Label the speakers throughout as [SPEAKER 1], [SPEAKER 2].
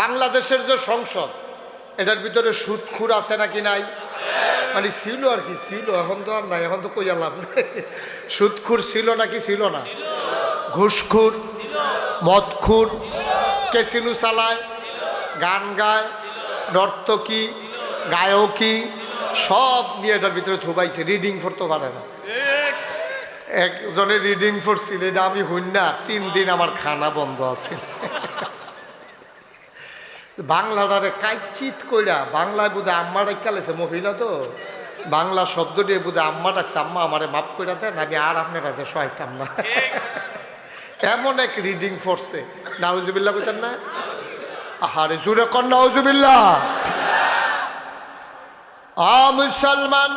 [SPEAKER 1] বাংলাদেশের যে সংসদ, এটার ভিতরে সুদখুর আছে নাকি নাই? মানে ছিল আর কি, ছিল, এখন তো আর নাই, এখন তো কই লাভ নাই। সুদখুর ছিল নাকি ছিল না? ঘুষখুর, মদখুর কেসিনু চালায় গান গায়, নর্তকী, গায়কী, সব নিয়ে এটার ভিতরে থুবাইছে, রিডিং করতে পারে না। একজনে রিডিং করছিল এটা আমি হইন না তিন দিন আমার খানা বন্ধ আছে। বাংলাটারে কাইচিত কইরা, বাংলায় বোধ আম্মা ডাকালেছে মহিলা তো। বাংলা শব্দ দিয়ে বোধ আম্মা ডাকছে, আম্মা আমারে মাফ করে দেন, আমি আর আপনার সহাইতাম না। এমন এক রিডিং ফোর্সে নাউজুবিল্লাহ বলছেন না? আহারে জুড়ে কন নাউজুবিল্লাহ। আ মুসলমান,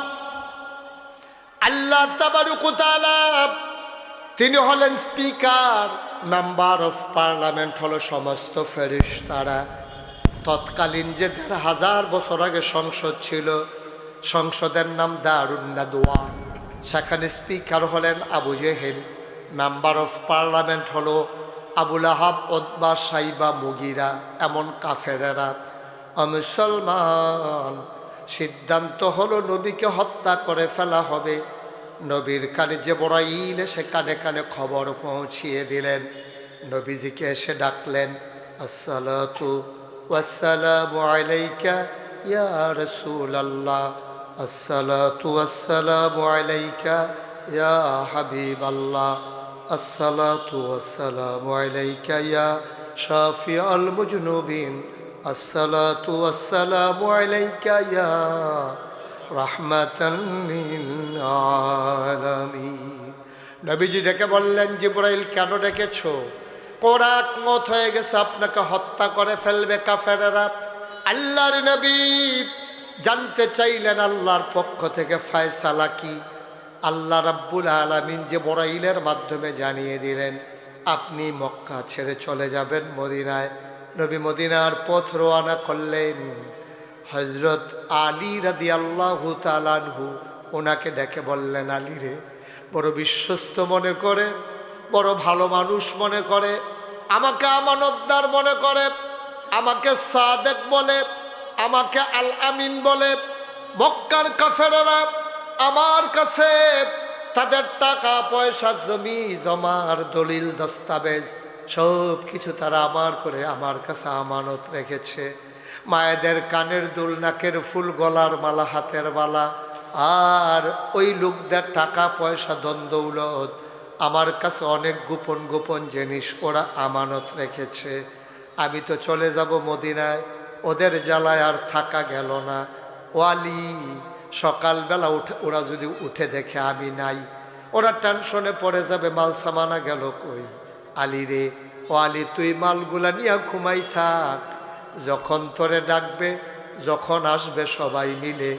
[SPEAKER 1] আল্লাহ তিনি হলেন স্পিকার, মেম্বার অফ পার্লামেন্ট হলো সমস্ত ফেরিস তারা তৎকালীন যে দেড় হাজার বছর আগে সংসদ ছিল, সংসদের নাম দারুন্না দোয়া সেখানে স্পিকার হলেন Abu Jahl, member of parliament হলো আবুল আহাব ওদবা সাইবা, মুগিরা, এমন কাফেরেরা। মুসলমান, সিদ্ধান্ত হলো নবীকে হত্যা করে ফেলা হবে। নবীর কানে যে বড়াইল সে কানে কানে খবর পৌঁছিয়ে দিলেন। নবীজিকে এসে ডাকলেন, আসসালাতু ওয়াসসালামু আলাইকা ইয়া রাসূলাল্লাহ আসসালাতু ওয়াসসালামু আলাইকা ইয়া হাবিবাল্লাহ আসসালাতু ওয়াসসালামু আলাইকা ইয়া শাফিআল মুজনুবিন আসসালাতু ওয়াসসালামু আলাইকা ইয়া রাহমাতান লিল আলামিন নবীজি ডেকে বললেন, জিব্রাইল, কেন ডেকেছো? কোরাক মত হয়ে গেছে, আপনাকে হত্যা করে ফেলবে কাফেরেরা। আল্লাহর নবী জানতে চাইলেন আল্লাহর পক্ষ থেকে ফায়সালা কি। আল্লাহ রাব্বুল আলামিন যে বড়াইলের মাধ্যমে জানিয়ে দিলেন, আপনি মক্কা ছেড়ে চলে যাবেন মদিনায়। নবী মদিনার পথ রোয়ানা করলেন। হজরত আলী রাদি আল্লাহ তালানহু ওনাকে ডেকে বললেন, আলী রে, বড় বিশ্বস্ত মনে করে বড় ভালো মানুষ মনে করে, আমাকে আমানতদার মনে করে, আমাকে সাদেক বলে, আমাকে আল আমিন বলে, মক্কার কাফেরেরা আমার কাছে তাদের টাকা, পয়সা, জমি, জমার দলিল, দস্তাবেজ সব কিছু তারা আমার করে আমার কাছে আমানত রেখেছে। মায়েদের কানের দুল, নাকের ফুল, গলার মালা, হাতের মালা, আর ওই লোকদের টাকা, পয়সা দ্বন্দ্বৌলত আমার কাছে অনেক গোপন গোপন জিনিস ওরা আমানত রেখেছে। আমি তো চলে যাব মদিনায়, ওদের জ্বালায় আর থাকা গেল না। ওয়ালি, সকালবেলা উঠে, ওরা যদি উঠে দেখে আমি নাই, ওরা টেনশনে পড়ে যাবে, মাল সামানা গেল কই? আলী রে ও আলী তুই মালগুলা নিয়ে ঘুমাই থাক। যখন তোরে ডাকবে, যখন আসবে সবাই মিলে।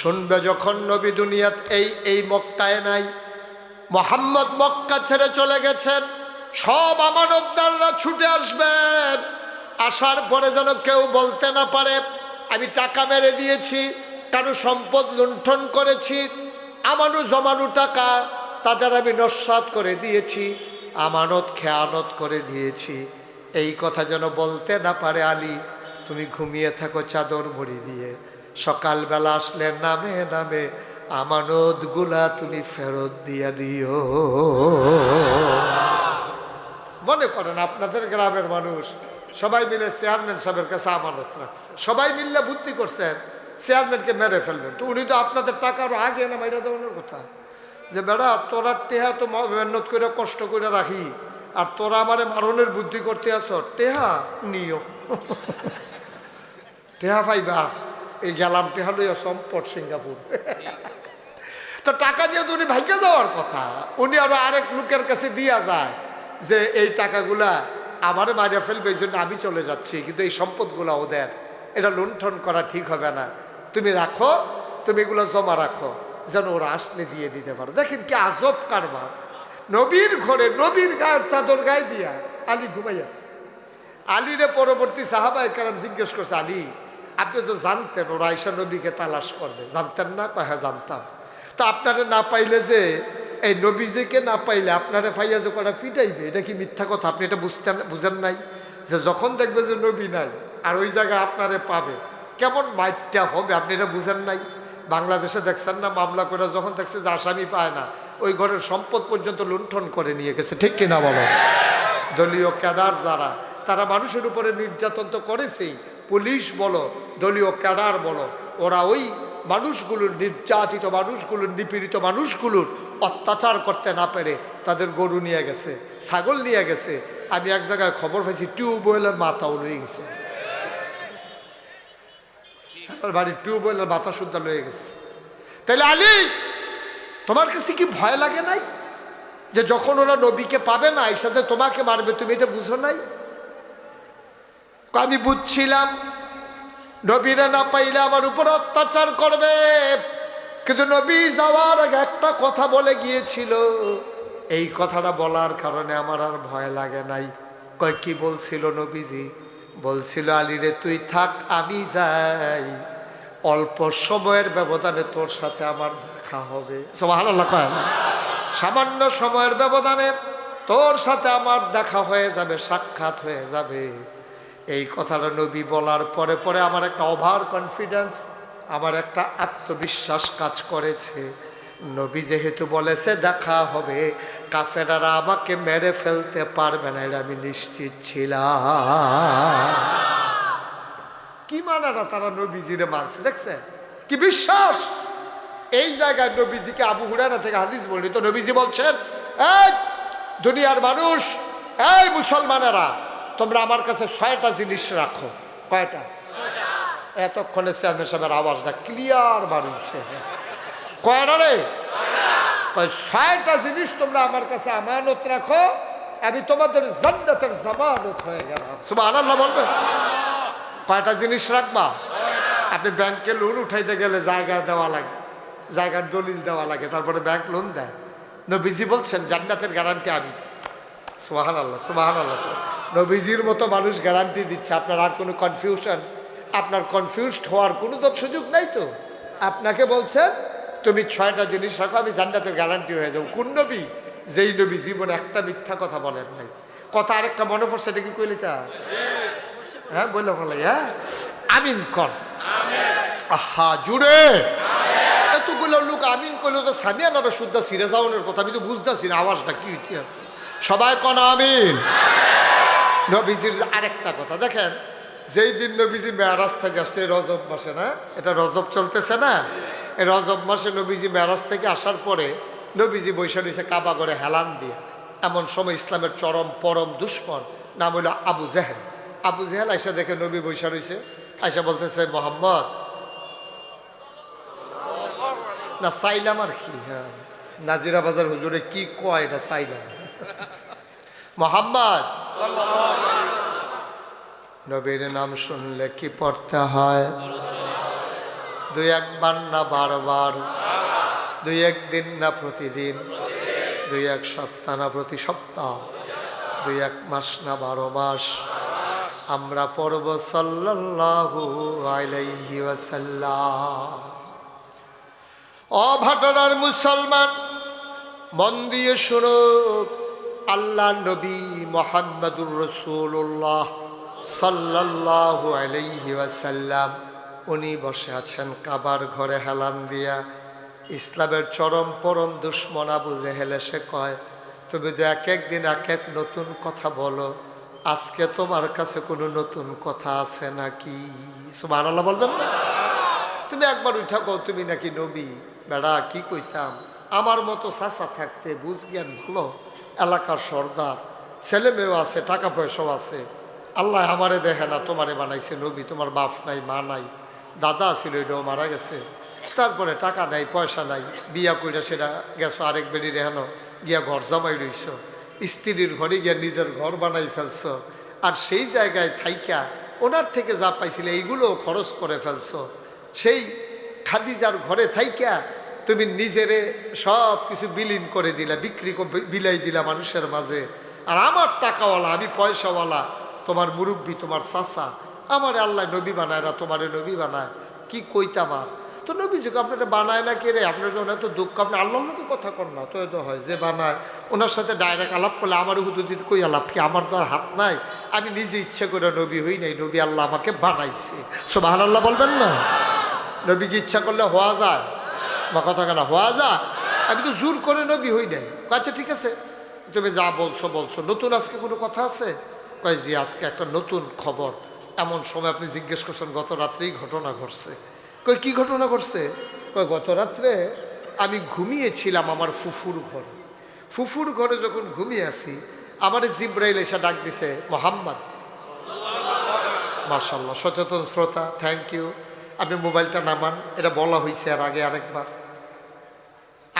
[SPEAKER 1] শুনবে যখন নবী দুনিয়াত এই এই মক্কায় নাই মোহাম্মদ মক্কা ছেড়ে চলে গেছেন। সব আমানতদাররা ছুটে আসবেন। আসার পরে যেন কেউ বলতে না পারে, আমি টাকা মেরে দিয়েছি, কারও সম্পদ লুণ্ঠন করেছি, আমানু জমানু টাকা তাদের আমি নস্বাত করে দিয়েছি, আমানত, খেয়ানত করে দিয়েছি। এই কথা যেন বলতে না পারে আলী, তুমি ঘুমিয়ে থাকো চাদর মুড়ি দিয়ে। সকালবেলা আসলে নামে নামে আমানতগুলা তুমি ফেরত দিয়া দিও। মনে করেন আপনাদের গ্রামের মানুষ, সবাই মিলে চেয়ারম্যান সাহেবের কাছে আমানত রাখছে। সবাই মিললে বুদ্ধি করছেন, চেয়ারম্যানকে মেরে ফেলবেন। তো উনি তো আপনাদের টাকার আগে না মেরে দেওয়ানোর কথা। যে বেড়া, তোরা টেহা তো মেহনত করে, কষ্ট করে রাখি। আর তোরা আমারে মারণের বুদ্ধি করতে আস টেহা নিও। টেহা পাইবা। এই গেলাম টেহা লইয়া সম্পদ সিঙ্গাপুর। তো টাকা নিয়ে উনি ভাইকে যাওয়ার কথা। উনি আরও আরেক লোকের কাছে দিয়া যায় যে, এই টাকাগুলা আমার মারিয়া ফেলবে, এই জন্য আমি চলে যাচ্ছি, কিন্তু এই সম্পদগুলো ওদের। এটা লুণ্ঠন করা ঠিক হবে না। তুমি রাখো, তুমি এগুলো জমা রাখো, যেন ওরা আসলে দিয়ে দিতে পারো। দেখেন কি আজব কারবার। নবীর ঘরে, নবীর গায়ের চাদর গায়ে দিয়া আলী ঘুমাই আছে। আলীরে পরবর্তী সাহাবাই কারাম জিজ্ঞেস করছে, আলী, আপনি তো জানতেন, ওরা আয়সা নবীকে তালাশ করবে। জানতেন না? হ্যাঁ জানতাম। তা আপনারে না পাইলে যে, এই নবীজিকে না পাইলে আপনারে ফাইয়া যে কটা ফিটাইবে, এটা কি মিথ্যা কথা? আপনি এটা বুঝতেন, বুঝেন নাই? যে যখন দেখবে যে নবী নাই, আর ওই জায়গায় আপনারে পাবে, কেমন মাইটটা হবে আপনি এটা বুঝেন নাই? বাংলাদেশে দেখছেন না, মামলা করে যখন দেখছে যে আসামি পায় না, ওই ঘরের সম্পদ পর্যন্ত লুণ্ঠন করে নিয়ে গেছে, ঠিক কিনা বলো? দলীয় ক্যাডার যারা, তারা মানুষের উপরে নির্যাতন তো করেছেই। পুলিশ বলো, দলীয় ক্যাডার বলো, ওরা ওই মানুষগুলোর নির্যাতিত মানুষগুলোর, নিপীড়িত মানুষগুলোর অত্যাচার করতে না পেরে তাদের গরু নিয়ে গেছে, ছাগল নিয়ে গেছে। আমি এক জায়গায় খবর পাইছি, টিউবওয়েলের মাথাও লয়ে গেছে। বাড়ির টিউবওয়েলের মাথা শুদ্ধা লয়ে গেছে। তাইলে আলী, তোমার কাছে কি ভয় লাগে নাই? যে যখন ওরা নবীকে পাবে না এসে তোমাকে মারবে, তুমি এটা বুঝো নাই? আমি বুঝছিলাম নবীরা না পাইলে আমার উপর অত্যাচার করবে। কিন্তু নবী যাওয়ার আগে একটা কথা বলে গিয়েছিল। এই কথাটা বলার কারণে আমার আর ভয় লাগে নাই। কয়, কি বলছিল নবীজি? বলছিল আলীরে তুই থাক, আমি যাই। অল্প সময়ের ব্যবধানে তোর সাথে আমার দেখা হবে। সামান্য সময়ের ব্যবধানে তোর সাথে আমার দেখা হয়ে যাবে, সাক্ষাৎ হয়ে যাবে। এই কথাটা নবী বলার পরে পরে আমার একটা ওভার কনফিডেন্স আমার একটা আত্মবিশ্বাস কাজ করেছে। নবী যেহেতু বলেছে, দেখা হবে। কাফেরারা আমাকে মেরে ফেলতে পারবে না এটা আমি নিশ্চিত ছিলাম। কি মানে না তারা নবীজিরে মানছে দেখছে কি বিশ্বাস? এই জায়গায় নবীজিকে আবু হুরানা থেকে হাদিস বলি তো নবীজি বলছেন, এই দুনিয়ার মানুষ, এই মুসলমানেরা তোমরা আমার কাছে ছয়টা জিনিস রাখো। কয়টা? এতক্ষণে চেয়ারম্যান সাহেবের আওয়াজটা ক্লিয়ার বাড়িছে কয়টা রে? ছয়টা জিনিস তোমরা আমার কাছে আমানত রাখো, আমি তোমাদের জান্নাতের জামানত হয়ে গেলাম। সুবহানাল্লাহ বলবে। কয়টা জিনিস রাখবা? আপনি ব্যাংকে লোন উঠাইতে গেলে জায়গা দেওয়া লাগে, জায়গার দলিল দেওয়া লাগে, তারপরে ব্যাংক লোন দেয়। নবীজি বলছেন, জান্নাতের গ্যারান্টি আমি। সোহান আল্লাহ সোহান আল্লাহ নবীজির মতো মানুষ গ্যারান্টি দিচ্ছে। আপনার আর কোনো কনফিউশন আপনার কনফিউজড হওয়ার কোনো তো সুযোগ নাই তো? আপনাকে বলছেন তুমি ছয়টা জিনিস রাখো, আমি জান্নাতের গ্যারান্টি হয়ে যাব। কোন নবী? যেই নবী জীবনে একটা মিথ্যা কথা বলেন নাই। কথা আরেকটা মনে পড়ছে, এটা কি কইলে তা? হ্যাঁ বললে বলে হ্যাঁ? আমিন কর। আহা, জুড়ে! এতগুলো লোক আমিন করলে তো সামিয়ানারা শুদ্ধ সিরে কথা, আমি তো বুঝতেছি না, আওয়াজটা কি ইতিহাস সবাই কন আমিন? নবীজির আরেকটা কথা। দেখেন, যেই দিন নবীজি মেয়ারাজ থেকে আসছে রজব মাসে না, এটা রজব চলতেছে না? রজব মাসে নবীজি মেয়ারাজ থেকে আসার পরে নবীজি বৈশা রয়েছে কাবা করে হেলান দিয়ে, এমন সময় ইসলামের চরম, পরম দুশ্মন, নাম হইল আবু জেহেল। আবু জেহেল আইসা দেখে নবী বৈশা রয়েছে আইসা বলতেছে, মোহাম্মদ, না চাইলাম আর কি হ্যাঁ নাজিরা বাজার হুজুরে কি কয় এটা চাইলাম মোহাম্মদ নবীর নাম শুনলে কি পড়তে হয়? দুই একবার না বারবার? দুই একদিন না প্রতিদিন? দুই এক সপ্তাহ না প্রতি সপ্তাহ? দুই এক মাস না বারো মাস? আমরা পড়ব ওয়াসাল্লাম। অভাটনার মুসলমান, মন দিয়ে শুনো আল্লাহ নবী মোহাম্মদুর রসুল্লাহ সাল্লাল্লাহু আলাইহি ওয়াসাল্লাম। উনি বসে আছেন কাবার ঘরে হেলান দিয়া। ইসলামের চরম পরম দুশ্মন আবু হেলে সে কয়, তুমি তো এক একদিন এক এক নতুন কথা বলো, আজকে তোমার কাছে কোনো নতুন কথা আছে নাকি? সুবহানাল্লাহ বলবেন না। তুমি একবার উঠা কও, তুমি নাকি নবী? বেড়া, কি কইতাম? আমার মতো চাচা থাকতে বুঝ জ্ঞান ভালো, এলাকার সর্দার, ছেলে মেয়েও আছে, টাকা পয়সাও আছে। আল্লাহ আমারে দেখে না, তোমারে বানাইছে নবী, তোমার বাপ নাই, মা নাই, দাদা ছিল এটাও মারা গেছে। তারপরে টাকা নাই, পয়সা নাই, বিয়া কইরা সেটা গেছো আরেক বেড়ি রেহানো গিয়া ঘর জামাই রইছ। স্ত্রীর ঘরে গিয়া নিজের ঘর বানাই ফেলছ। আর সেই জায়গায় থাইকা, ওনার থেকে যা পাইছিলে এইগুলো খরচ করে ফেলছ। সেই খাদিজার ঘরে থাইকা তুমি নিজেরে সব কিছু বিলীন করে দিলা, বিক্রি করে বিলাই দিলা মানুষের মাঝে। আর আমার টাকাওয়ালা, আমি পয়সাওয়ালা, তোমার মুরব্বী, তোমার চাচা, আমার আল্লাহ নবী বানায় না, তোমারে নবী বানায়। কি কইতাম আর? তো নবীজি আপনারা বানায় না কে রে? আপনার জন্য এত দুঃখ, আপনি আল্লাহর লোকে কথা কর না, তো এত হয় যে বানায়। ওনার সাথে ডাইরেক্ট আলাপ করলে আমার হুদুদিত কই আলাপ কি? আমার তো আর হাত নাই। আমি নিজে ইচ্ছে করে নবী হই নাই, নবী আল্লাহ আমাকে বানাইছে। সো আল্লাহ বলবেন না? নবীকে ইচ্ছা করলে হওয়া যায়। বা কথা কেন? হওয়া যায়। আমি তো জোর করে নবী হই নাই। আচ্ছা ঠিক আছে। তুমি যা বলছো বলছো। নতুন আজকে কোনো কথা আছে? কয় যে আজকে একটা নতুন খবর। এমন সময় আপনি জিজ্ঞেস করছেন, গত রাত্রেই ঘটনা ঘটছে। কই কি ঘটনা ঘটছে? কয়, গত রাত্রে আমি ঘুমিয়েছিলাম আমার ফুফুর ঘরে। ফুফুর ঘরে যখন ঘুমিয়ে আছি, আমার জিব্রাইল এসে ডাক দিছে, মোহাম্মদ। মার্শাল্লাহ সচেতন শ্রোতা থ্যাংক ইউ আপনি মোবাইলটা নামান, এটা বলা হয়েছে আর আগে আরেকবার।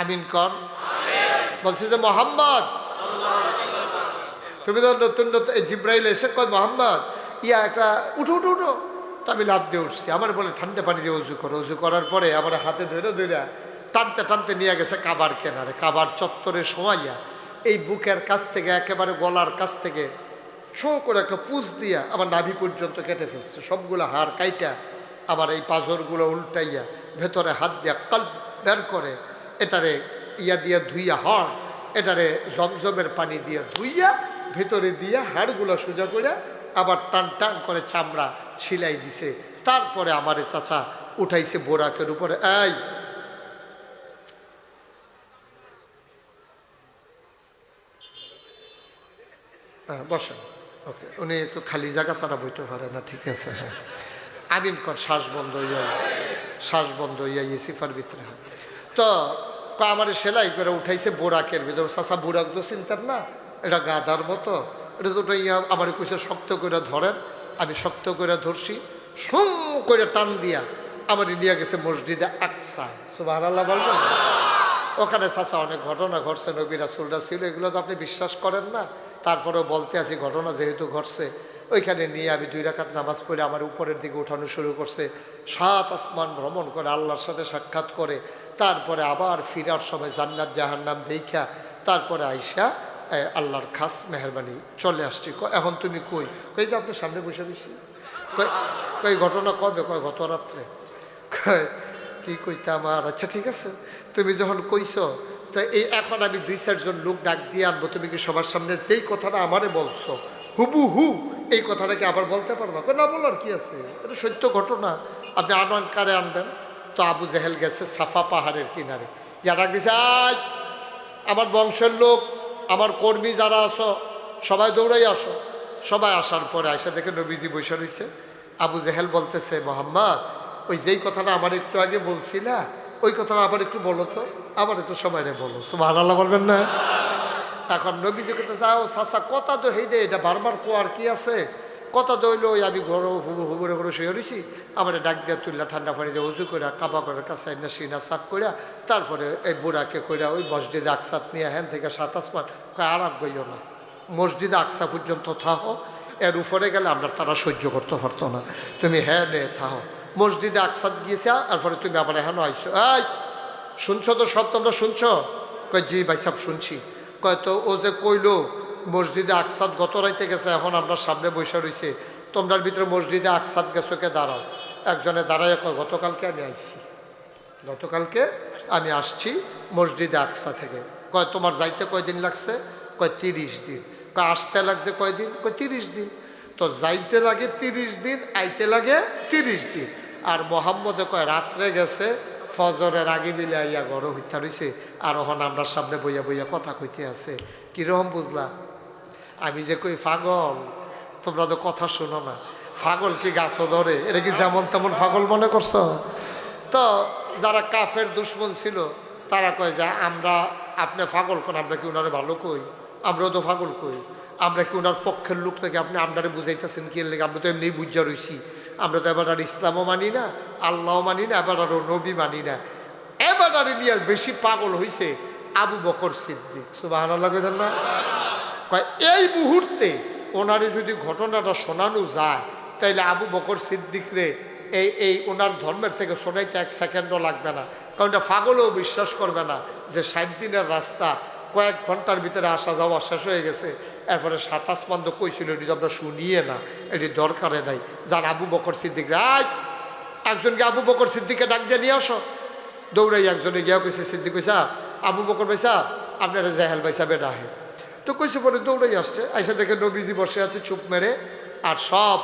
[SPEAKER 1] আমিন কর। বলছে যে মোহাম্মদ, তুমি তো নতুন নতুন জিব্রাইল এসে কয়, মোহাম্মদ, ইয়া একটা উঠো উঠো উঠো। তো আমি লাভ দিয়ে উঠছি। আমার বলে, ঠান্ডা পানি দিয়ে উজু করো, উজু করার পরে আমার হাতে ধরে ধরে টানতে টানতে নিয়ে গেছে কাবার কেনারে। কাবার চত্বরে সময়য়া এই বুকের কাছ থেকে, একেবারে গলার কাছ থেকে ছো করে একটা পুষ দিয়া আমার নাভি পর্যন্ত কেটে ফেলছে। সবগুলো হাড় কাইটা আমার এই পাঁজরগুলো উল্টাইয়া ভেতরে হাত দিয়া কাল বের করে এটারে ইয়া দিয়া ধুইয়া হড় এটারে জমজমের পানি দিয়ে ধুইয়া ভেতরে দিয়ে হাড়গুলো সোজা করে আবার টান টান করে চামড়া সিলাই দিছে। তারপরে আমারে চাচা উঠাইছে বোরাকের উপরে, এই হ্যাঁ বসেন। ওকে, উনি একটু খালি জায়গা ছাড়া বইতে পারে না, ঠিক আছে হ্যাঁ। আমিন কর, শ্বাস বন্ধ ইয়া শ্বাস বন্ধ ইয়া ইয়ে সিফার ভিতরে, হয়। তো আমার সেলাই করে উঠাইছে বোরাকের ভিতর। চাষা বোরাক তো চিন্তার না, এটা গাদার মতো। এটা তো ইয়া আমার কইছে শক্ত করে ধরেন, আমি শক্ত করে ধরছি, সুম করে টান দিয়া আমার নিয়ে গেছে মসজিদে আকসা। সুবাহ বলবেন? ওখানে চাচা অনেক ঘটনা ঘটছে, নবী রাসুলরা ছিল, এগুলো তো আপনি বিশ্বাস করেন না। তারপরেও বলতে আছি, ঘটনা যেহেতু ঘটছে, ওইখানে নিয়ে আমি দুই রাকাত নামাজ পড়ে আমার উপরের দিকে উঠানো শুরু করছে। সাত আসমান ভ্রমণ করে আল্লাহর সাথে সাক্ষাৎ করে তারপরে আবার ফিরার সময় জান্নাত জাহান্নাম দেখা তারপরে আইসা আল্লাহর খাস মেহরবানি চলে আসছি। এখন তুমি কই? কই যে আপনার সামনে বসে বসি? কই ঘটনা কবে? কয় গত রাত্রে? কয় কি কইতে আমার? আচ্ছা ঠিক আছে। তুমি যখন কইছো, তা এই এখন আমি দুই চারজন লোক ডাক দিয়ে আনব। তুমি কি সবার সামনে যেই কথাটা আমারে বলছো হুবু হু এই কথাটাকে আবার বলতে পারবা? না বলার কি আছে? এটা সত্য ঘটনা। আপনি আনন কারে আনবেন? তো আবু জেহেল গেছে সাফা পাহাড়ের কিনারে। যারা দিছে "আয়, আমার বংশের লোক আমার কর্মী যারা আসো সবাই দৌড়াই আসো। সবাই আসার পরে আয়সা দেখে নবীজি বসে রয়েছে আবু জেহেল বলতেছে মোহাম্মদ ওই যেই কথাটা আমার একটু আগে বলছি না ওই কথাটা আবার একটু বলো তো আবার একটু সবাই বলো। সুবাহ আল্লাহ বলবেন না। এখন নবীজি কথা যাও চাচা কথা তো হেই এটা বারবার কোয়ার কি আছে? কথা দইল ওই আমি ঘর হুবু হুবুরে করে শুয়ে রয়েছি আমার ডাক দিয়ে তুললা, ঠান্ডা পানি দিয়ে উজু করে কাবা করে কাছে না সিনা সাফ করে তারপরে এই বুড়াকে করে ওই মসজিদে আকসাত নিয়ে হ্যান থেকে সাত আসমান আরাম গইল না। মসজিদে আকসা পর্যন্ত থাহো এর উপরে গেলে আমরা তারা সহ্য করতে পারতো না। তুমি হ্যাঁ নে থাহো মসজিদে আকসাত গিয়েছে, তারপরে তুমি আবার এখানে আইসো। এই, শুনছো তো সব তোমরা শুনছো? কয়, জি ভাই সাহেব, শুনছি। কয়, তো ও যে কইলো মসজিদে আকসাদ গত রাইতে গেছে, এখন আমরা সামনে বসে রয়েছে তোমরার ভিতরে মসজিদে আকসাদ গেছো কে? দাঁড়াও। একজনে দাঁড়ায় কয়, গতকালকে আমি আসছি গতকালকে আমি আসছি মসজিদে আকসা থেকে। কয়, তোমার যাইতে কয়দিন লাগছে? কয়, তিরিশ দিন। কয়, আসতে লাগছে কয়দিন? কয়, তিরিশ দিন। তো যাইতে লাগে তিরিশ দিন, আইতে লাগে তিরিশ দিন। আর মোহাম্মদে কয়, রাত্রে গেছে, ফজরের আগে মিলে আইয়া গড় হইতা রইছে। আর ওখানে আমরা সামনে বইয়া বইয়া কথা কইতে আছে। কীরকম বুঝলা? আমি যে কই পাগল তোমরা তো কথা শোনো না। পাগল কি গাছও ধরে? এটা কি যেমন তেমন পাগল মনে করছ? তো যারা কাফের দুশ্মন ছিল, তারা কয় যে আমরা, আপনি পাগল কোন, আমরা কি ওনারে ভালো কই? আমরাও তো পাগল কই। আমরা কি ওনার পক্ষের লোক নাকি? আপনি আমরারে বুঝাইতেছেন কি লেগে? আমরা তো এমনি বুঝা রইছি। আমরা তো এবার আর ইসলামও মানি না, আল্লাহও মানি না, এবার আরও নবী মানি না। এবার আর বেশি পাগল হইছে আবু বকর সিদ্দিক। সুবাহ না? এই মুহূর্তে ওনারে যদি ঘটনাটা শোনানো যায়, তাইলে আবু বকর সিদ্দিকরে এই এই ওনার ধর্মের থেকে শোনাইতে এক সেকেন্ডও লাগবে না। কারণ এটা পাগলও বিশ্বাস করবে না যে ষাট দিনের রাস্তা, কয়েক ঘণ্টার ভিতরে আসা যাওয়া শেষ হয়ে গেছে। এরপরে সাতাশ মান্দ কইছিল, এটি আমরা শুনিয়ে না, এটি দরকারে নাই। যার আবু বকর সিদ্দিক রায় একজনকে আবু বকর সিদ্দিকে ডাক দিয়ে নিয়ে আসো। দৌড়াই একজনে গিয়া কইছে, সিদ্দিক কইসা আবু বকর পয়সা আপনারা জাহেল ভাই সাহেব ডাহে তো কইছে পরে দৌড়াই আসছে। আইসা দেখে নবীজি বসে আছে চুপ মেরে, আর সব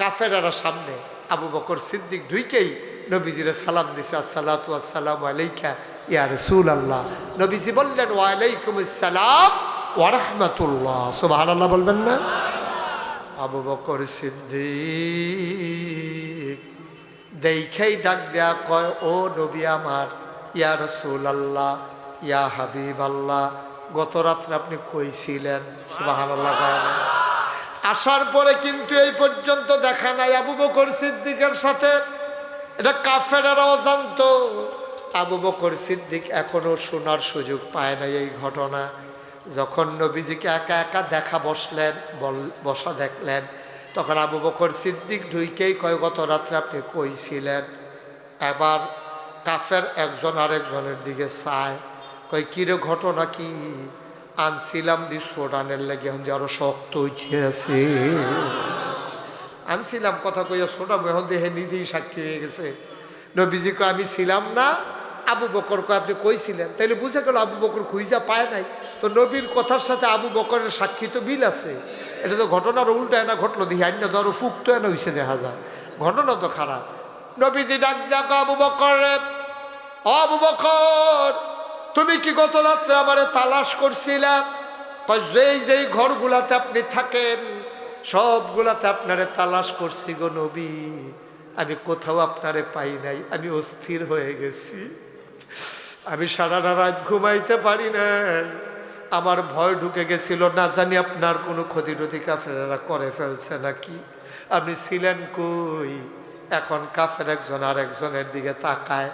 [SPEAKER 1] কাফেরারা সামনে আবু বকর সিদ্দিক ঢুইকেই নবীজিরে সালাম দিছে, আসসালাতু আসসালাম আলাইকা ইয়া রসুল আল্লাহ নবীজি বললেন ওয়ালাইকুম আসসালাম ওয়ারহমাতুল্লাহ সুবহানাল্লাহ বলবেন না? আবু বকর সিদ্দিক দেখেই ডাক দেয়া কয়, ও নবী আমার, ইয়া রসুল আল্লাহ ইয়া হাবিব আল্লাহ গত রাত্রে আপনি কইছিলেন আসার পরে কিন্তু এই পর্যন্ত দেখা নাই আবু বকর সিদ্দিকের সাথে। এটা কাফেরারাও জানতো আবু বকর সিদ্দিক এখনও শোনার সুযোগ পায় না এই ঘটনা। যখন নবীজিকে একা একা দেখা বসলেন বসা দেখলেন, তখন আবু বকর সিদ্দিক ঢুইকেই কয় গত রাত্রে আপনি কইছিলেন এবার কাফের একজন আরেকজনের দিকে চায়। কয়, কিরে ঘটনা কি? আনছিলাম দি সোডানের লেগে, এখন যে আরও শক্ত হইতেছে আনছিলাম কথা কইয়া সোডা এখন দেহে নিজেই সাক্ষী হয়ে গেছে। নবীজি কয়, আমি ছিলাম না। আবু বকর কয়, আপনি কইছিলেন তাইলে বুঝে গেল আবু বকর খুঁজা পায় নাই। তো নবীর কথার সাথে আবু বকরের সাক্ষী তো বিল আছে। এটা তো ঘটনার উল্টা না ঘটলো, দেখি আইন ধরো ফুক্ত এনে হইছে, দেখা যায় ঘটনা তো খারাপ। নবীজি ডাক দেখো আবু বকর আবু বকর তুমি কি গত রাত্রে আমারে তালাশ করছিলাম কয়, যেই যেই ঘরগুলাতে আপনি থাকেন, সবগুলাতে আপনারে তালাশ করছি গো নবী। আমি কোথাও আপনারে পাই নাই, আমি অস্থির হয়ে গেছি। আমি সারা রাত ঘুমাইতে পারি না আমার ভয় ঢুকে গেছিল, না জানি আপনার কোনো ক্ষতি টতি কাফেরা করে ফেলছে নাকি। আপনি ছিলেন কই? এখন কাফের একজন আর একজনের দিকে তাকায়।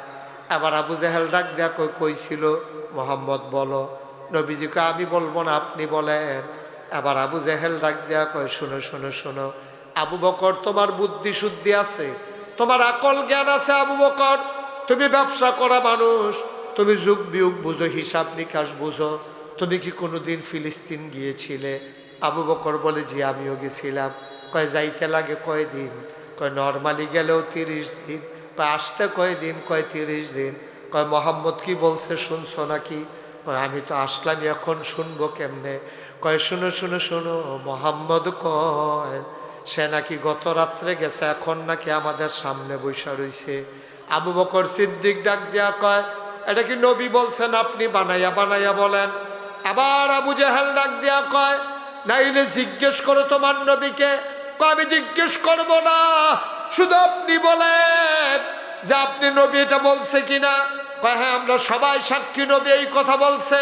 [SPEAKER 1] আবার আবু জাহেল ডাক দেয়া কই, কইছিল, মোহাম্মদ, বলো। নবীজিকে, আমি বলব না, আপনি বলেন। আবার আবু জাহেল ডাক দেয়া কয়, শোনো শোনো শোনো, আবু বকর, তোমার বুদ্ধি শুদ্ধি আছে, তোমার আকল জ্ঞান আছে আবু বকর। তুমি ব্যবসা করা মানুষ, তুমি যুগ বিয়োগ বুঝো, হিসাব নিকাশ বুঝো। তুমি কি কোনোদিন ফিলিস্তিন গিয়েছিলে? আবু বকর বলে, জি, আমিও গেছিলাম। কয়, যাইতে লাগে কয়দিন? কয়, নর্মালি গেলেও তিরিশ দিন। কয় আসতে কয়দিন কয় তিরিশ দিন, কয় মোহাম্মদ কি বলছে শুনছো নাকি? কয়, আমি তো আসলাম, এখন শুনব কেমনে? কয়, শুনো শুনো শুনো, মোহাম্মদ কয়, সে নাকি গত রাত্রে গেছে, এখন নাকি আমাদের সামনে বৈশা রইছে। আবু বকর সিদ্দিক ডাক দিয়া কয়, এটা কি নবী বলছেন আপনি? বানাইয়া বানাইয়া বলেন। আবার আবু জাহেল ডাক দিয়া কয় নাইলে জিজ্ঞেস করো তোমার নবীকে। কয়, আমি জিজ্ঞেস করব না। শুধু আপনি বলেন যে আপনি নবী এটা বলছে কিনা? হ্যাঁ আমরা সবাই সাক্ষী নবী, এই কথা বলছে।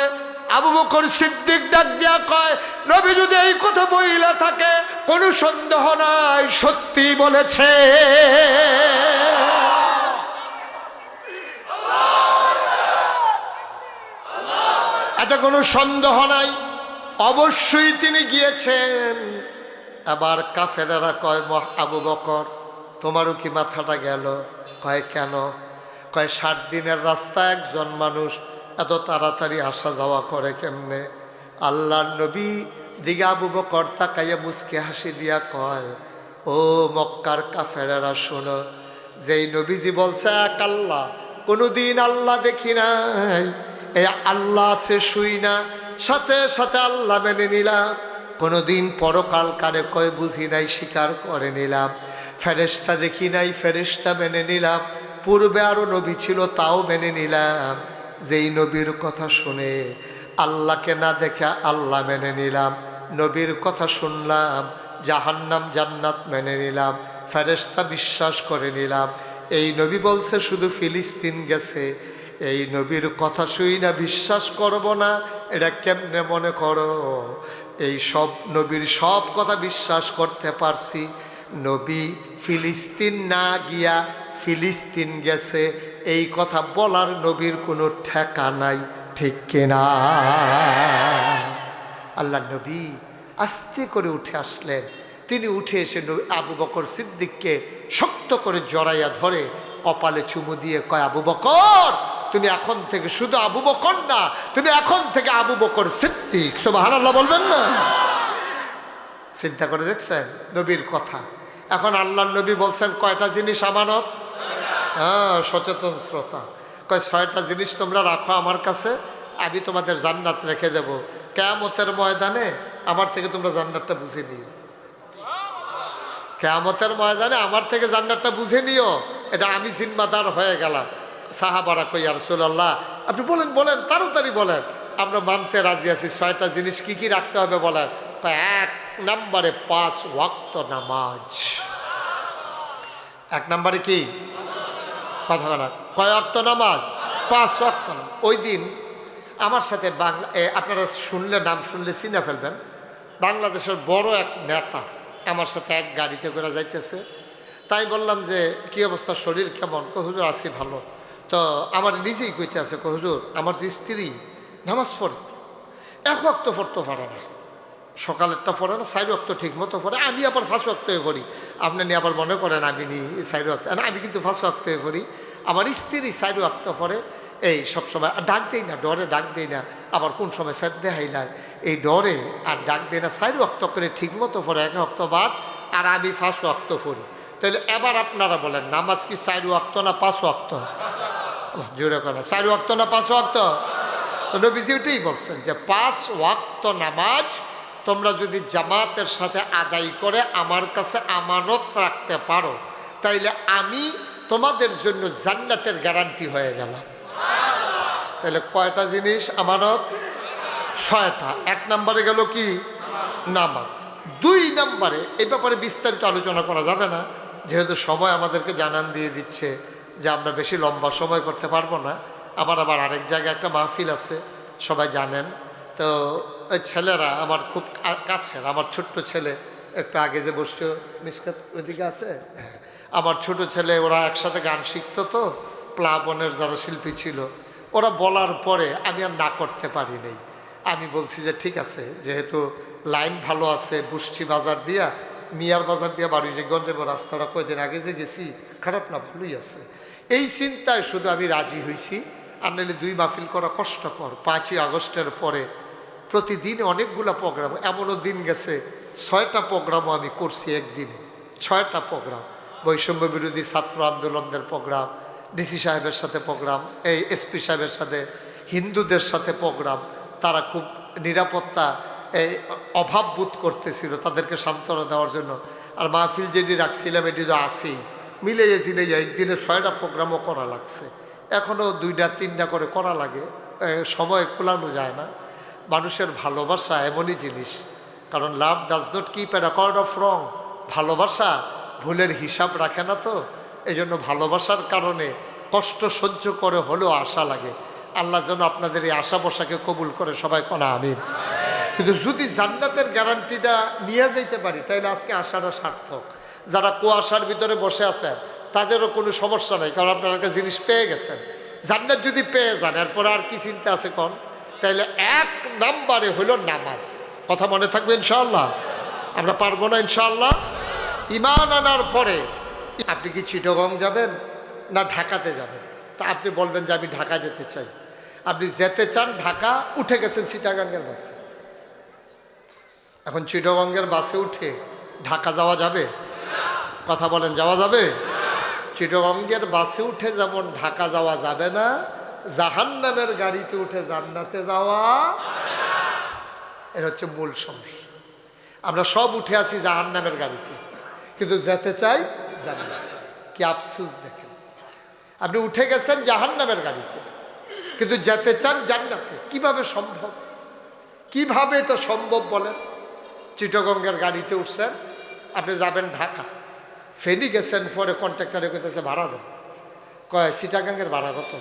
[SPEAKER 1] আবু বকর সিদ্দিক ডাক দিয়া কয়, নবী যদি এই কথা বইলা থাকে, কোনো সন্দেহ নাই, সত্যি বলেছে। এতে কোনো সন্দেহ নাই। অবশ্যই তিনি গিয়েছেন। আবার কাফেরারা কয় আবু বকর তোমারও কি মাথাটা গেল? কয়, কেন? কয়, ষাট দিনের রাস্তা একজন মানুষ এত তাড়াতাড়ি আসা যাওয়া করে কেমনে? আল্লাহ নবী দিঘা আবু বকর তাকাইয়া মুসকে হাসি দিয়া কয়, ও মক্কার কাফেরারা, শোনো, যেই নবীজি বলছে, এক আল্লাহ, কোনোদিন আল্লাহ দেখি নাই। এই আল্লাহ আছে, শুই না। সাথে সাথে আল্লাহ মেনে নিলাম। কোনোদিন পরকাল কারে কয়, বুঝি নাই, স্বীকার করে নিলাম। ফেরেস্তা দেখি নাই ফেরেস্তা মেনে নিলাম। পূর্বে আরও নবী ছিল, তাও মেনে নিলাম। যেই নবীর কথা শুনে আল্লাহকে না দেখে আল্লাহ মেনে নিলাম। নবীর কথা শুনলাম, জাহান্নাম জান্নাত মেনে নিলাম ফেরেস্তা বিশ্বাস করে নিলাম। এই নবী বলছে, শুধু ফিলিস্তিন গেছে। এই নবীর কথা শুই না, বিশ্বাস করব না, এটা কেমনে মনে করো? এই সব নবীর সব কথা বিশ্বাস করতে পারছি। নবী ফিলিস্তিন না গিয়া ফিলিস্তিন গেছে, এই কথা বলার নবীর কোনো ঠেকা নাই, ঠিক কিনা? আল্লাহ নবী আস্তে করে উঠে আসলেন। তিনি উঠে এসে আবু বকর সিদ্দিককে শক্ত করে জড়াইয়া ধরে কপালে চুমু দিয়ে কয়, আবু বকর, তুমি এখন থেকে শুধু আবু বকর না, তুমি এখন থেকে আবু বকর সিদ্দিক। আল্লাহ বলবেন না? চিন্তা করে দেখছেন নবীর কথা। এখন আল্লাহ নবী বলছেন, কয়টা জিনিস আমানত? হ্যাঁ সচেতন শ্রোতা। কয়, ছয়টা জিনিস তোমরা রাখো আমার কাছে, আমি তোমাদের জান্নাত রেখে দেব। কেয়ামতের ময়দানে আমার থেকে তোমরা জান্নাতটা বুঝে নিও। কেয়ামতের ময়দানে আমার থেকে জান্নাতটা বুঝে নিও। এটা আমি জিম্মাদার হয়ে গেলাম। সাহাবারা কই আর সুল্লাহ আপনি বলেন বলেন, তাড়াতাড়ি বলেন। আমরা মানতে রাজি আছি, ছয়টা জিনিস কি কি রাখতে হবে বলেন। তো এক নম্বরে পাঁচ ওয়াক্ত নামাজ। এক নম্বরে কি? কথা বলা। কয় অক্ত নামাজ? পাঁচ অক্ত ওই দিন আমার সাথে বাংলা আপনারা শুনলে নাম শুনলে চিনে ফেলবেন। বাংলাদেশের বড় এক নেতা আমার সাথে এক গাড়িতে করে যাইতেছে। তাই বললাম যে, কি অবস্থা? শরীর কেমন? কহুজুর আছি ভালো। তো আমার নিজেই কইতে আছে কহুজুর আমার যে স্ত্রী নামাজ পড়ে, এক অক্ত পড়তে পারে না। সকালেরটা পড়ে না সাইড অক্ত ঠিক মতো পড়ে। আমি আবার ফাঁস অক্তয়ে পড়ি। আপনি নিয়ে আবার মনে করেন আমি নি সাইড অক্ত না, আমি কিন্তু ফাঁস অক্তয়ে পড়ি। আমার স্ত্রী সাইড অক্ত পড়ে, এই সব সময়, আর ডাক দেই না, ডরে ডাক দেই না। আবার কোন সময় স্যার দেখাই না এই ডরে আর ডাক দেয় না সাইড অক্ত করে ঠিক মতো পড়ে, এক অক্ত বাদ, আর আমি ফাঁস অক্ত পড়ি। তাহলে এবার আপনারা বলেন, নামাজ কি সাইড অক্ত না পাঁচ অক্ত জোরে করে সাইড অক্ত না পাঁচ অক্ত তো নবীজি ওটাই বলছেন যে পাঁচ ওয়াক্ত নামাজ তোমরা যদি জামাতের সাথে আদায় করে আমার কাছে আমানত রাখতে পারো, তাইলে আমি তোমাদের জন্য জান্নাতের গ্যারান্টি হয়ে গেলাম। তাহলে কয়টা জিনিস আমানত? ছয়টা। এক নম্বরে গেল কি? নামাজ। দুই নম্বরে এই ব্যাপারে বিস্তারিত আলোচনা করা যাবে না, যেহেতু সময় আমাদেরকে জানান দিয়ে দিচ্ছে যে আমরা বেশি লম্বা সময় করতে পারব না। আমার আবার আরেক জায়গায় একটা মাহফিল আছে, সবাই জানেন। তো ওই ছেলেরা আমার খুব কাছের, আমার ছোট্ট ছেলে একটু আগে যে বসছো, মিসকাত ওইদিকে আছে। আমার ছোট ছেলে, ওরা একসাথে গান শিখতো তো, প্লাবনের যারা শিল্পী ছিল, ওরা বলার পরে আমি আর না করতে পারি নাই। আমি বলছি যে ঠিক আছে, যেহেতু লাইন ভালো আছে বুষ্টি বাজার দিয়া, মিয়ার বাজার দিয়া বাড়িগঞ্জ এবং রাস্তাটা কয়দিন আগে যে গেছি, খারাপ না, ভালোই আছে। এই চিন্তায় শুধু আমি রাজি হয়েছি আর নাহলে দুই মাহফিল করা কষ্টকর। পাঁচই আগস্টের পরে প্রতিদিন অনেকগুলো প্রোগ্রাম, এমনও দিন গেছে, ছয়টা প্রোগ্রামও আমি করছি একদিনে, ছয়টা প্রোগ্রাম। বৈষম্য বিরোধী ছাত্র আন্দোলনদের প্রোগ্রাম, ডিসি সাহেবের সাথে প্রোগ্রাম, এই এসপি সাহেবের সাথে, হিন্দুদের সাথে প্রোগ্রাম, তারা খুব নিরাপত্তা, এই অভাব বোধ করতেছিল তাদেরকে সান্ত্বনা দেওয়ার জন্য। আর মাহফিল যেটি রাখছিলাম, এটি তো আসেই মিলে গেছিল একদিনে ছয়টা প্রোগ্রামও করা লাগছে। এখনও দুইটা, তিনটা করে করা লাগে সময় কোলানো যায় না। মানুষের ভালোবাসা এমনই জিনিস। কারণ love does not keep an account of wrong ভালোবাসা ভুলের হিসাব রাখে না তো। এই জন্য ভালোবাসার কারণে কষ্ট সহ্য করে হলেও আশা লাগে। আল্লাহ যেন আপনাদের এই আশা বসাকে কবুল করে সবাই কোনা আমি কিন্তু যদি জান্নাতের গ্যারান্টিটা নিয়ে যেতে পারি, তাহলে আজকে আশাটা সার্থক। যারা কুয়াশার ভিতরে বসে আছেন, তাদেরও কোনো সমস্যা নেই, কারণ আপনারা একটা জিনিস পেয়ে গেছেন। জান্নাত যদি পেয়ে যান, এরপরে আর কি চিন্তা আছে কোন? তাইলে এক নাম্বারে হলো নামাজ। কথা মনে থাকবে ইনশাল্লাহ আমরা পারব না ইনশাল্লাহ ইমান আনার পরে আপনি কি চিটগং যাবেন না ঢাকাতে যাবেন? তা আপনি বলবেন যে আমি ঢাকা যেতে চাই। আপনি যেতে চান ঢাকা, উঠে গেছেন সিটাগাঙ্গের বাসে। এখন চিটগঙ্গের বাসে উঠে ঢাকা যাওয়া যাবে? কথা বলেন, যাওয়া যাবে? চিটগঙ্গের বাসে উঠে যেমন ঢাকা যাওয়া যাবে না জাহান্নামের গাড়িতে উঠে জান্নাতে যাওয়া এটা হচ্ছে মূল সমস্যা। আমরা সব উঠে আছি জাহান্নামের গাড়িতে, কিন্তু যেতে চাই জান্নাত। কি আফসুস দেখেন। আপনি উঠে গেছেন জাহান্নামের গাড়িতে, কিন্তু যেতে চান জান্নাতে। কীভাবে সম্ভব? কীভাবে এটা সম্ভব বলেন? চিটগঙ্গের গাড়িতে উঠছেন, আপনি যাবেন ঢাকা। ফেনি গেছেন, পরে কন্ট্রাক্টারে কইতেছে ভাড়া দেন। কয় সিটাগাঙ্গের ভাড়া কত?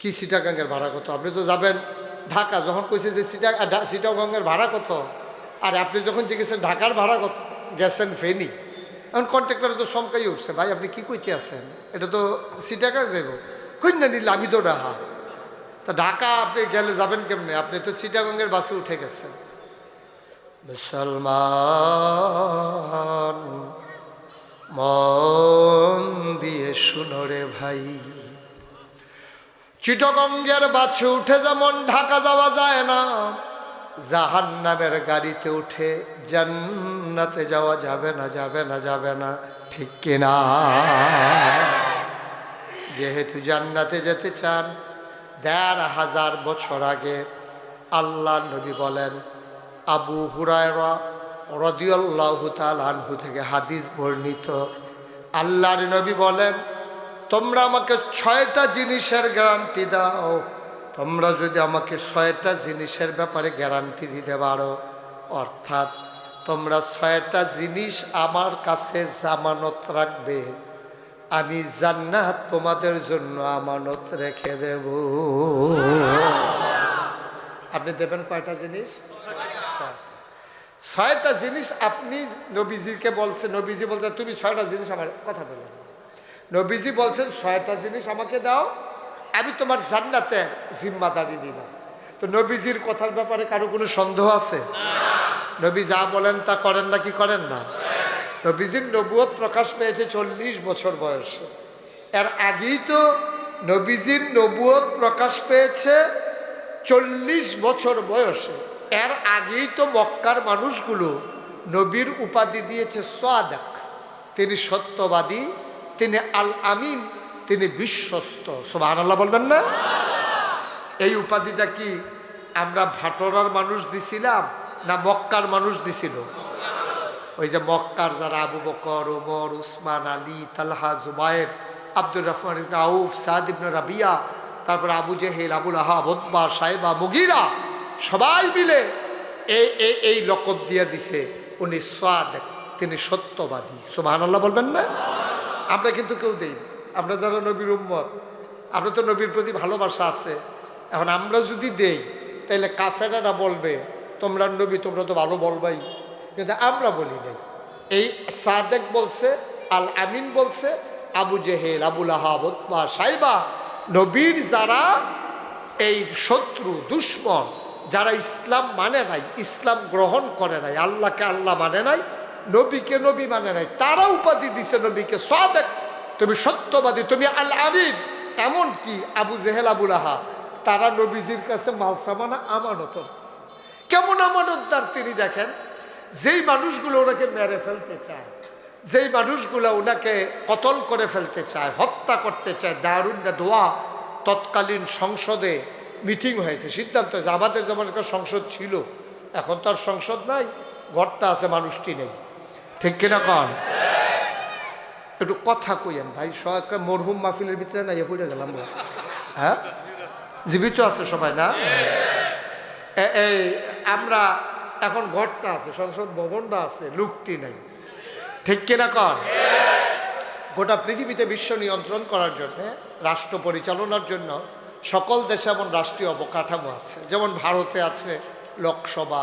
[SPEAKER 1] কি সিটাগাঙ্গের ভাড়া কত? আপনি তো যাবেন ঢাকা, যখন কইছে যে সিটা সিটাগঙ্গের ভাড়া কত? আর আপনি যখন জিজ্ঞেসেন ঢাকার ভাড়া কত? গেছেন ফেনি। এখন কন্ট্রাক্টরে তো চমকাই উঠছে, ভাই, আপনি কি কইতে আছেন? এটা তো সিটাগাং যাইব। কন্যা নিলে আমি তো ডাহা তা ঢাকা আপনি গেলে যাবেন কেমনে? আপনি তো সিটাগঙ্গের বাসে উঠে গেছেন। মুসলমান, মন দিয়ে শুনো রে ভাই। চিটগঙ্গের বাছে উঠে যেমন ঢাকা যাওয়া যায় না, জাহান্নামের গাড়িতে উঠে জান্নাতে যাওয়া যাবে না যাবে না যাবে না। ঠিক কিনা? যেহেতু জান্নাতে যেতে চান, দেড় হাজার বছর আগে আল্লাহ নবী বলেন, আবু হুরায়রা রদিউল্লাহ আনহু থেকে হাদিস বর্ণিত। আল্লাহর নবী বলেন তোমরা আমাকে ছয়টা জিনিসের গ্যারান্টি দাও। তোমরা যদি আমাকে ছয়টা জিনিসের ব্যাপারে গ্যারান্টি দিতে পারো, অর্থাৎ তোমরা ছয়টা জিনিস আমার কাছে জামানত রাখবে, আমি জান্নাত তোমাদের জন্য আমানত রেখে দেব। আপনি দেবেন কয়টা জিনিস? ছয়টা। জিনিস আপনি নবীজিকে বলছেন, নবীজি বলছেন, তুমি ছয়টা জিনিস আমার কথা বলেন নবীজি বলছেন, ছয়টা জিনিস আমাকে দাও, আমি তোমার জান্নাতে জিম্মাদারি নিলাম তো নবীজির কথার ব্যাপারে কারও কোনো সন্দেহ আছে? নবী যা বলেন তা করেন না কি করেন না? নবীজির নবুয়ত প্রকাশ পেয়েছে চল্লিশ বছর বয়সে। এর আগেই তো নবীজির নবুয়ত প্রকাশ পেয়েছে চল্লিশ বছর বয়সে। এর আগেই তো মক্কার মানুষগুলো নবীর উপাধি দিয়েছে সোয়াদাক তিনি সত্যবাদী তিনি আল আমিন, তিনি বিশ্বস্ত। সোবাহান আল্লাহ বলবেন না? এই উপাধিটা কি আমরা ভাটোরার মানুষ দিছিলাম না মক্কার মানুষ দিছিল? ওই যে মক্কার যারা আবু বকর ওমর উসমান, আলী, তালহা, জুবায়ের, আব্দুর রহমান আউফ, সাদ ইবনে রাবিয়া, তারপর আবু জেহেল, আবুল আহা সাহেবা মুগিরা, সবাই মিলে এই এই এই লকব দিয়ে দিছে। উনি সাদ, তিনি সত্যবাদী। সুবহান আল্লাহ বলবেন না? আমরা কিন্তু কেউ দেই আমরা যারা নবীর উম্মত, আমরা তো নবীর প্রতি ভালোবাসা আছে। এখন আমরা যদি দেই তাহলে কাফেরারা বলবে, তোমরা নবী, তোমরা তো ভালো বলবাই। কিন্তু আমরা বলি নাই। এই সাদেক বলছে, আল আমিন বলছে, আবু জেহেল আবুল আহাবত বা সাইবা, নবীর যারা এই শত্রু, দুশ্মন, যারা ইসলাম মানে নাই, ইসলাম গ্রহণ করে নাই, আল্লাহকে আল্লাহ মানে নাই নবীকে নবী মানে নাই, তারা উপাধি দিছে নবীকে, সাদেক, তুমি সত্যবাদী, তুমি আল আমিন এমন কি আবু জেহেল আবুল আহা তারা নবীজির কাছে মালসামানা আমানত। কেমন আমানতদার তিনি দেখেন? যেই মানুষগুলো ওনাকে মেরে ফেলতে চায়, যেই মানুষগুলো ওনাকে কতল করে ফেলতে চায়, হত্যা করতে চায়, দারুণা দোয়া, তৎকালীন সংসদে মিটিং হয়েছে। সিদ্ধান্ত হয়েছে, আমাদের যেমন একটা সংসদ ছিল, এখন তো আর সংসদ নাই, ঘরটা আছে মানুষটি নেই ঠিক কিনা কন? একটু কথা কইয়েন ভাই, সব একটা মরহুম মাহফিলের ভিতরে না ইয়ে পড়ে গেলাম হ্যাঁ? জীবিত আছে সবাই, না? এই, আমরা এখন ঘরটা আছে, সংসদ ভবনটা আছে, লুকটি নাই। ঠিক কিনা কর গোটা পৃথিবীতে বিশ্ব নিয়ন্ত্রণ করার জন্য, রাষ্ট্র পরিচালনার জন্য সকল দেশে এমন রাষ্ট্রীয় অবকাঠামো আছে। যেমন ভারতে আছে লোকসভা,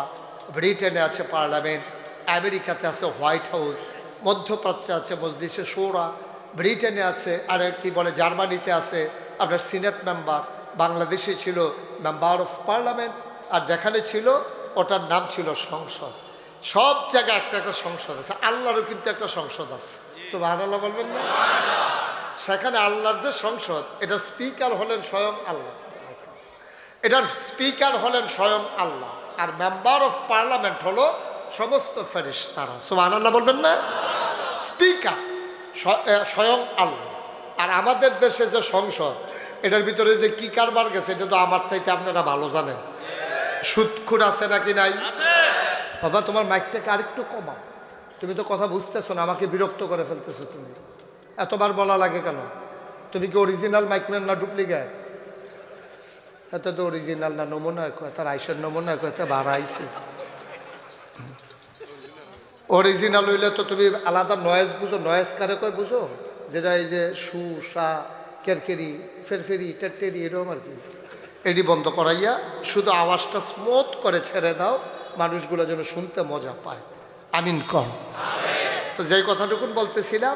[SPEAKER 1] ব্রিটেনে আছে পার্লামেন্ট আমেরিকাতে আছে হোয়াইট হাউস, মধ্যপ্রাচ্যে আছে মজলিসে সোরা, ব্রিটেনে আছে আর কি বলে জার্মানিতে আছে, আপনার সিনেট মেম্বার, বাংলাদেশে ছিল মেম্বার অফ পার্লামেন্ট, আর যেখানে ছিল ওটার নাম ছিল সংসদ। সব জায়গায় একটা একটা সংসদ আছে, আল্লাহরও কিন্তু একটা সংসদ আছে। আল্লাহ বলবেন না? সেখানে আল্লাহর যে সংসদ এটা স্পিকার হলেন স্বয়ং আল্লাহ। এটার স্পিকার হলেন স্বয়ং আল্লাহ। আর মেম্বার অফ পার্লামেন্ট হলো সমস্ত ফেরিস তারা সুবাহ আল্লাহ বলবেন না? স্পিকার স্বয়ং আল্লাহ। আর আমাদের দেশে যে সংসদ এটার ভিতরে যে কি কারবার গেছে এটা তো আমার চাইতে আপনারা ভালো জানেন। সুদখুর আছে নাকি নাই? বাবা তোমার মাইকটাকে আরেকটু কমাও। তুমি তো কথা বুঝতেছো না আমাকে বিরক্ত করে ফেলতেছো তুমি। এতবার বলা লাগে কেন? তুমি কি অরিজিনাল মাইকম্যান না ডুপ্লিকেট এত তো অরিজিনাল না নমুনা কয় তার আইসের নমুনা কয় তা আইসি অরিজিনাল হইলে তো তুমি আলাদা নয়েজ বুঝো নয়েজ কারে কয় বুঝো? যেটা এই যে সু, সা, কেরকেরি, ফেরফেরি, টেরটেরি, এরকম আর কি। এটি বন্ধ করাইয়া শুধু আওয়াজটা স্মুথ করে ছেড়ে দাও, মানুষগুলো যেন শুনতে মজা পায়। আমিন কম। তো যেই কথাটুকুন বলতেছিলাম